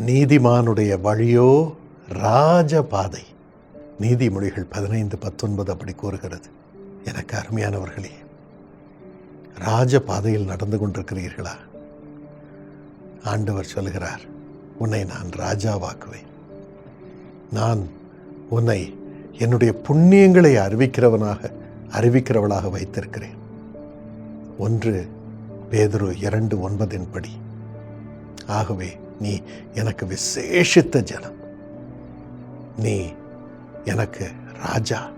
நீதிமானுடைய வழியோ ராஜபாதை. நீதிமொழிகள் பதினைந்து பத்தொன்பது அப்படி கூறுகிறது. எனக்கு அருமையானவர்களே ராஜபாதையில் நடந்து கொண்டிருக்கிறீர்களா? ஆண்டவர் சொல்கிறார் உன்னை நான் ராஜாவாக்குவேன். நான் உன்னை என்னுடைய புண்ணியங்களை அறிவிக்கிறவனாக அறிவிக்கிறவளாக வைத்திருக்கிறேன். ஒன்று பேதுரு இரண்டு ஒன்பதின் படி. ஆகவே நீ எனக்கு விசேஷித்த ஜனம். நீ எனக்கு ராஜா.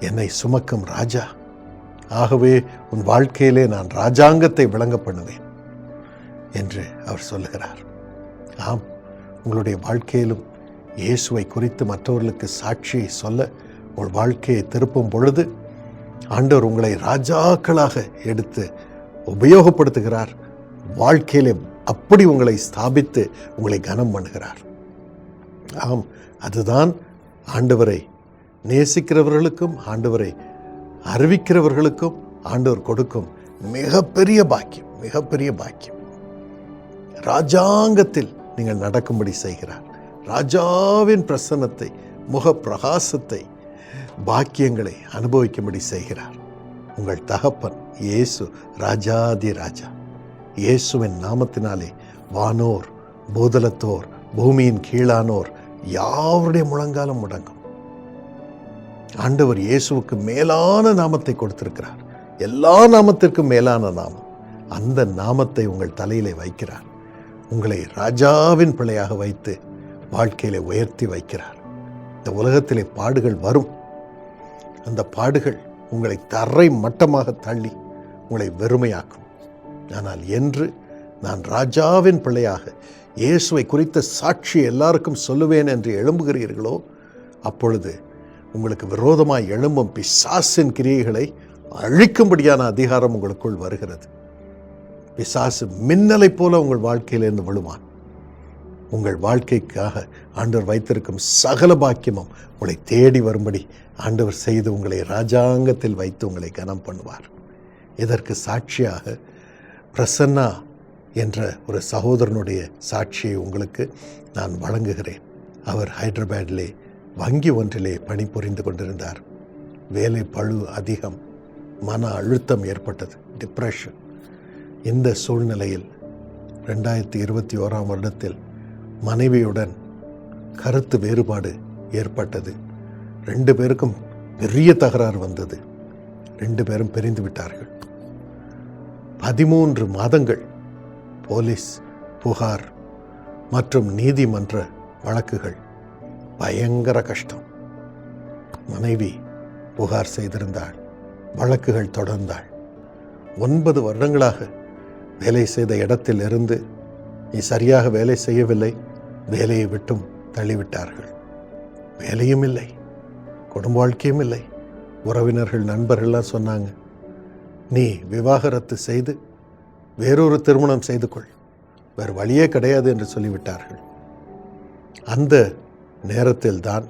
என்னை சுமக்கும் ராஜா. ஆகவே உன் வாழ்க்கையிலே நான் ராஜாங்கத்தை விளங்க பண்ணுவேன் என்று அவர் சொல்லுகிறார். ஆம் உங்களுடைய வாழ்க்கையிலும் இயேசுவை குறித்து மற்றவர்களுக்கு சாட்சியை சொல்ல உங்கள் வாழ்க்கையை திருப்பும் பொழுது ஆண்டவர் உங்களை ராஜாக்களாக எடுத்து உபயோகப்படுத்துகிறார். வாழ்க்கையிலே அப்படி உங்களை ஸ்தாபித்து உங்களை கனம் பண்ணுகிறார். ஆம் அதுதான் ஆண்டவரை நேசிக்கிறவர்களுக்கும் ஆண்டவரை அறிவிக்கிறவர்களுக்கும் ஆண்டவர் கொடுக்கும் மிகப்பெரிய பாக்கியம் மிகப்பெரிய பாக்கியம். ராஜாங்கத்தில் நீங்கள் நடக்கும்படி செய்கிறார். ராஜாவின் பிரசன்னத்தை முக பிரகாசத்தை பாக்கியங்களை அனுபவிக்கும்படி செய்கிறார். உங்கள் தகப்பன் இயேசு ராஜாதி ராஜா. இயேசுவின் நாமத்தினாலே வானோர் பூதலத்தோர் பூமியின் கீழானோர் யாருடைய முழங்காலம் முடங்கும். ஆண்டவர் இயேசுவுக்கு மேலான நாமத்தை கொடுத்திருக்கிறார். எல்லா நாமத்திற்கும் மேலான நாமம். அந்த நாமத்தை உங்கள் தலையிலே வைக்கிறார். உங்களை ராஜாவின் பிள்ளையாக வைத்து வாழ்க்கையிலே உயர்த்தி வைக்கிறார். இந்த உலகத்திலே பாடுகள் வரும். அந்த பாடுகள் உங்களை தரை மட்டமாக தள்ளி உங்களை வெறுமையாக்கும். ஆனால் என்று நான் ராஜாவின் பிள்ளையாக இயேசுவை குறித்த சாட்சி எல்லாருக்கும் சொல்லுவேன் என்று எழும்புகிறீர்களோ? அப்பொழுது உங்களுக்கு விரோதமாய் எழும்பும் பிசாசின் கிரியைகளை அழிக்கும்படியான அதிகாரம் உங்களுக்குள் வருகிறது. பிசாசு மின்னலைப் போல உங்கள் வாழ்க்கையிலிருந்து விழுவான். உங்கள் வாழ்க்கைக்காக ஆண்டவர் வைத்திருக்கும் சகல பாக்கியமும் உங்களை தேடி வரும்படி ஆண்டவர் செய்து உங்களை ராஜாங்கத்தில் வைத்து உங்களை கனம் பண்ணுவார். இதற்கு சாட்சியாக பிரசன்னா என்ற ஒரு சகோதரனுடைய சாட்சியை உங்களுக்கு நான் வழங்குகிறேன். அவர் ஹைதராபாத்திலே வங்கி ஒன்றிலே பணிபுரிந்து கொண்டிருந்தார். வேலை பழு அதிகம் மன அழுத்தம் ஏற்பட்டது டிப்ரெஷன் இந்த சூழ்நிலையில் ரெண்டாயிரத்தி இருபத்தி ஓராம் வருடத்தில் மனைவியுடன் கருத்து வேறுபாடு ஏற்பட்டது. ரெண்டு பேருக்கும் பெரிய தகராறு வந்தது. ரெண்டு பேரும் பிரிந்து விட்டார்கள். பதிமூன்று மாதங்கள் போலீஸ் புகார் மற்றும் நீதிமன்ற வழக்குகள். பயங்கர கஷ்டம். மனைவி புகார் செய்திருந்தாள். வழக்குகள் தொடர்ந்தாள். ஒன்பது வருடங்களாக வேலை செய்த இடத்தில் இருந்து நீ சரியாக வேலை செய்யவில்லை. வேலையை விட்டும் தள்ளிவிட்டார்கள். வேலையும் இல்லை. குடும்ப வாழ்க்கையும் இல்லை. உறவினர்கள் நண்பர்கள்லாம் சொன்னாங்க. நீ விவாகரத்து செய்து வேறொரு திருமணம் செய்து கொள். வேறு வழியே கிடையாது என்று சொல்லிவிட்டார்கள். அந்த நேரத்தில் தான்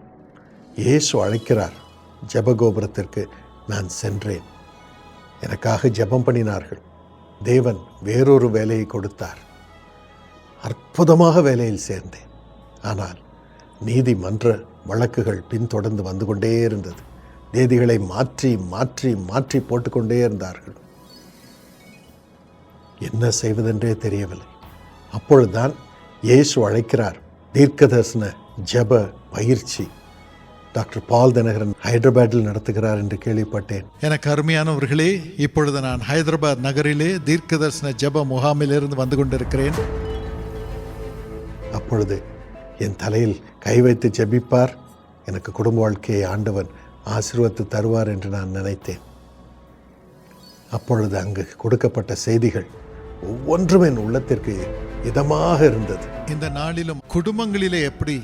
இயேசு அழைக்கிறார் ஜபகோபுரத்திற்கு நான் சென்றேன். எனக்காக ஜெபம் பண்ணினார்கள். தேவன் வேறொரு வேலையை கொடுத்தார். அற்புதமாக வேலையில் சேர்ந்தேன். ஆனால் நீதிமன்ற வழக்குகள் பின்தொடர்ந்து வந்து கொண்டே இருந்தது. தேதிகளை மாற்றி மாற்றி மாற்றி போட்டுக்கொண்டே இருந்தார்கள். என்ன செய்வதென்றே தெரியவில்லை. அப்பொழுதுதான் இயேசு அழைக்கிறார். தீர்க்கதர்சன ஜெப பயிற்சி. டாக்டர் பால் தினகரன் ஹைதராபாத்தில் நடத்துகிறார் என்று கேள்விப்பட்டேன். எனக்கு அருமையானவர்களே இப்பொழுது நான் ஹைதராபாத் நகரிலே தீர்க்கதர்சன ஜெப முகாமிலிருந்து வந்து கொண்டிருக்கிறேன். அப்பொழுது என் தலையில் கை வைத்து ஜெபிப்பார். எனக்கு குடும்ப வாழ்க்கையை ஆண்டவன் ஆசிர்வத்து தருவார் என்று நான் நினைத்தேன். அப்பொழுது அங்கு கொடுக்கப்பட்ட செய்திகள் ஒவ்வொன்றும் என் உள்ளத்திற்கு இதமாக இருந்தது. இந்த நாளிலும் குடும்பங்களிலே எப்படி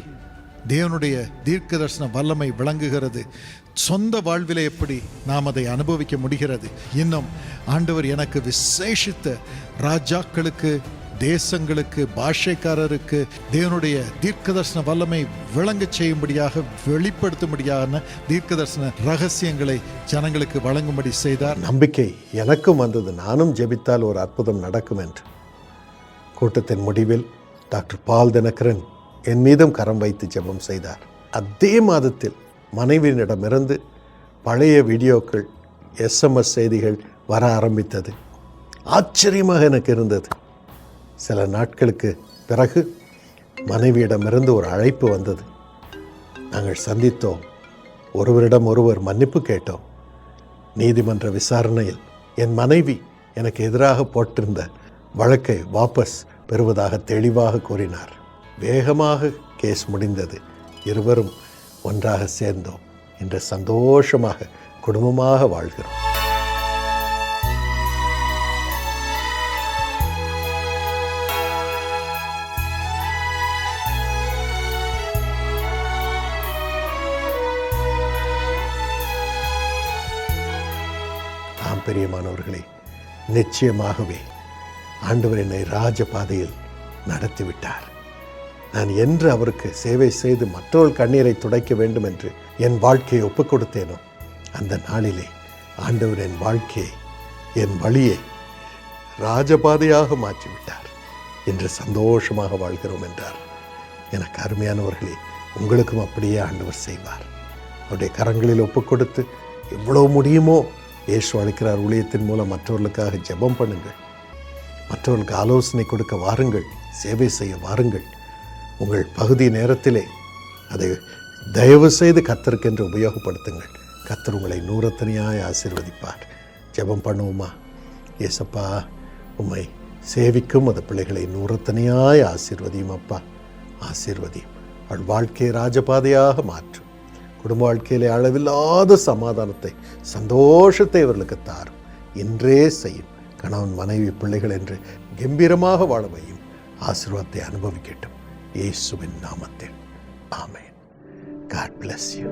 தேவனுடைய தீர்க்க தரிசன வல்லமை விளங்குகிறது சொந்த வாழ்விலே எப்படி நாம் அதை அனுபவிக்க முடிகிறது இன்னும் ஆண்டவர் எனக்கு விசேஷித்த ராஜாக்களுக்கு தேசங்களுக்கு பாஷைக்காரருக்கு தேவனுடைய தீர்க்கதர்சன வல்லமை விளங்கச் செய்யும்படியாக வெளிப்படுத்தும்படியான தீர்க்கதர்சன ரகசியங்களை ஜனங்களுக்கு வழங்கும்படி செய்தார். நம்பிக்கை எனக்கும் வந்தது. நானும் ஜெபித்தால் ஒரு அற்புதம் நடக்கும் என்று. கூட்டத்தின் முடிவில் டாக்டர் பால் தினகரன் என் மீதும் கரம் வைத்து ஜெபம் செய்தார். அதே மாதத்தில் மனைவியினிடமிருந்து பழைய வீடியோக்கள் எஸ்எம்எஸ் செய்திகள் வர ஆரம்பித்தது. ஆச்சரியமாக எனக்கு இருந்தது. சில நாட்களுக்கு பிறகு மனைவியிடமிருந்து ஒரு அழைப்பு வந்தது. நாங்கள் சந்தித்தோம். ஒருவரிடம் ஒருவர் மன்னிப்பு கேட்டோம். நீதிமன்ற விசாரணையில் என் மனைவி எனக்கு எதிராக போட்டிருந்த வழக்கை வாபஸ் பெறுவதாக தெளிவாக கூறினார். வேகமாக கேஸ் முடிந்தது. இருவரும் ஒன்றாக சேர்ந்தோம். இன்று சந்தோஷமாக குடும்பமாக வாழ்கிறோம். ஆம் பெரியமானவர்களே நிச்சயமாகவே ஆண்டவர் என்னை ராஜபாதையில் நடத்திவிட்டார். நான் என்று அவருக்கு சேவை செய்து மற்றொரு கண்ணீரை துடைக்க வேண்டும் என்று என் வாழ்க்கையை ஒப்புக் கொடுத்தேனோ அந்த நாளிலே ஆண்டவர் என் வாழ்க்கையை என் வழியை ராஜபாதையாக மாற்றிவிட்டார். என்று சந்தோஷமாக வாழ்கிறோம் என்றார். எனக்கு அருமையானவர்களே உங்களுக்கும் அப்படியே ஆண்டவர் செய்வார். அவருடைய கரங்களில் ஒப்புக் கொடுத்து எவ்வளோ முடியுமோ இயேசு அழைக்கிறார் ஊழியத்தின் மூலம் மற்றவர்களுக்காக ஜெபம் பண்ணுங்கள். மற்றவர்களுக்கு ஆலோசனை கொடுக்க வாருங்கள் சேவை செய்ய வாருங்கள். உங்கள் பகுதி நேரத்திலே அதை தயவு செய்து கத்தருக்கென்று உபயோகப்படுத்துங்கள். கத்தர் உங்களை நூறத்தனியாய் ஆசீர்வதிப்பார். ஜெபம் பண்ணுவோமா? ஏசப்பா உம்மை சேவிக்கும் அந்த பிள்ளைகளை நூறத்தனியாய் ஆசீர்வதியும் அப்பா. ஆசீர்வதியும் அவள் வாழ்க்கையை ராஜபாதையாக மாற்றும். குடும்ப வாழ்க்கையிலே அளவில்லாத சமாதானத்தை சந்தோஷத்தை இவர்களுக்கு தாரும். என்றே செய்யும் கணவன் மனைவி பிள்ளைகள் என்று கம்பீரமாக வாழ வையும் ஆசீர்வாதத்தை அனுபவிக்கட்டும். இயேசுவின் நாமத்தில். ஆமேன். God bless you